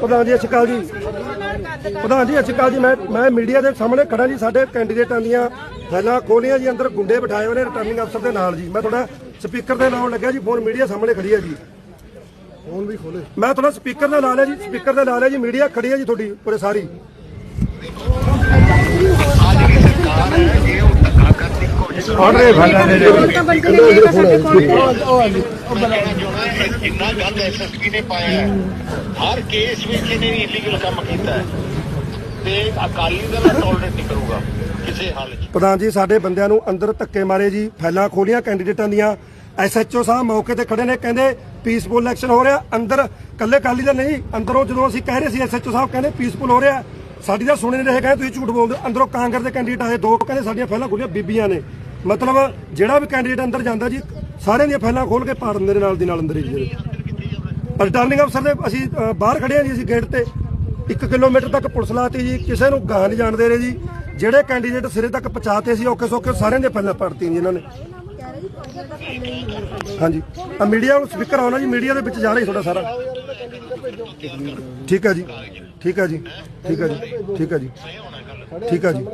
ਪ੍ਰਧਾਨ ਜੀ ਅਸ਼ਕਾਲ ਜੀ। ਪ੍ਰਧਾਨ ਜੀ ਅਸ਼ਕਾਲ ਜੀ। ਮੈਂ ਮੈਂ ਮੀਡੀਆ ਦੇ ਸਾਹਮਣੇ ਖੜਾ ਜੀ ਸਾਡੇ ਕੈਂਡੀਡੇਟਾਂ ਦੀਆਂ ਫਾਈਲਾਂ ਖੋਲੀਆਂ ਜੀ ਅੰਦਰ ਗੁੰਡੇ ਬਿਠਾਏ ਹੋਏ ਨੇ ਰਿਟਰਨਿੰਗ ਅਫਸਰ ਦੇ ਨਾਲ ਜੀ। ਮੈਂ ਤੁਹਾਡਾ ਸਪੀਕਰ ਦੇ ਨਾਲ ਲੱਗਿਆ ਜੀ ਫੋਨ ਮੀਡੀਆ ਸਾਹਮਣੇ ਖੜੀ ਹੈ ਜੀ। ਫੋਨ ਵੀ ਖੋਲੇ ਮੈਂ ਤੁਹਾਡਾ ਸਪੀਕਰ ਦੇ ਨਾਲ ਹੈ ਜੀ ਸਪੀਕਰ ਦੇ ਨਾਲ ਹੈ ਜੀ ਮੀਡੀਆ ਖੜੀ ਹੈ ਜੀ ਤੁਹਾਡੀ ਪੂਰੇ ਸਾਰੀ। ਆਰਡਰ ਫਾਈਲਾਂ ਦੇ ਇੰਨਾ ਗੰਦ ਐਸਐਸਪੀ ਨੇ ਪਾਇਆ ਹੈ। ਹਰ ਕੇਸ ਵਿੱਚ ਇਹਨੇ ਇਲੀਗਲ ਕੰਮ ਕੀਤਾ ਹੈ। ਤੇ ਅਕਾਲੀ ਦਲ ਟੋਲਰੇਟ ਨਹੀਂ ਕਰੂਗਾ ਕਿਸੇ ਹਾਲ 'ਚ। ਪ੍ਰਧਾਨ ਜੀ ਸਾਡੇ ਬੰਦਿਆਂ ਨੂੰ ਅੰਦਰ ਧੱਕੇ ਮਾਰੇ ਜੀ ਫੈਲਾਂ ਖੋਲੀਆਂ ਕੈਂਡੀਡੇਟਾਂ ਦੀਆਂ। ਐਸਐਚਓ ਸਾਹਿਬ ਮੌਕੇ ਤੇ ਖੜੇ ਨੇ ਕਹਿੰਦੇ ਪੀਸਫੁਲ ਇਲੈਕਸ਼ਨ ਹੋ ਰਿਹਾ। ਅੰਦਰ ਕੱਲੇ ਕਾਲੀ ਦਾ ਨਹੀਂ ਅੰਦਰੋਂ ਜਦੋਂ ਅਸੀਂ ਕਹਿ ਰਹੇ ਸੀ ਐਸਐਚਓ ਸਾਹਿਬ ਕਹਿੰਦੇ ਪੀਸਫੁਲ ਹੋ ਰਿਹਾ। ਸਾਡੀ ਤਾਂ ਸੁਣੇ ਨਹੀਂ ਰਹੇ ਕਹਿੰਦੇ ਤੁਸੀਂ ਝੂਠ ਬੋਲਦੇ ਹੋ। ਅੰਦਰੋਂ ਕਾਂਗਰਸ ਦੇ ਕੈਂਡੀਡੇਟ ਆਏ ਦੋ ਕਹਿੰਦੇ ਸਾਡੀਆਂ ਫੈਲਾਂ ਖੋਲੀਆਂ ਬੀਬੀਆਂ ਨੇ। ਮਤਲਬ ਜਿਹੜਾ ਵੀ ਕੈਂਡੀਡੇਟ ਅੰਦਰ ਜਾਂਦਾ ਜੀ, ਸਾਰਿਆਂ ਦੀਆਂ ਫੈਲਾਂ ਖੋਲ ਕੇ ਪਾੜ ਦਿੰਦੇ ਨੇ ਨਾਲ ਦੀ ਨਾਲ ਅੰਦਰ ਹੀ ਜੀ ਰਿਟਰਨਿੰਗ ਅਫਸਰ ਦੇ ਅਸੀਂ ਬਾਹਰ ਖੜੇ ਹਾਂ ਜੀ ਅਸੀਂ ਗੇਟ ਤੇ। 1 ਕਿਲੋਮੀਟਰ ਤੱਕ ਪੁਲਿਸ ਲਾਤੀ ਜੀ, ਕਿਸੇ ਨੂੰ ਗਾਹ ਨਹੀਂ ਜਾਣਦੇ ਰਹੇ ਜੀ। ਜਿਹੜੇ ਕੈਂਡੀਡੇਟ ਸਿਰੇ ਤੱਕ ਪਹੁੰਚਾਤੇ ਸੀ ਔਕੇ ਸੌਕੇ ਸਾਰਿਆਂ ਦੇ ਪਹਿਲਾਂ ਪਾੜਤੀਆਂ ਜੀ ਇਹਨਾਂ ਨੇ। ਹਾਂਜੀ। ਆ ਮੀਡੀਆ ਨੂੰ ਸਪੀਕਰ ਆਉਣਾ ਜੀ ਮੀਡੀਆ ਦੇ ਵਿੱਚ ਜਾ ਰਿਹਾ ਤੁਹਾਡਾ ਸਾਰਾ। ਠੀਕ ਹੈ ਜੀ। ਠੀਕ ਹੈ ਜੀ। ਠੀਕ ਹੈ ਜੀ। ਠੀਕ ਹੈ ਜੀ। ਠੀਕ ਹੈ ਜੀ।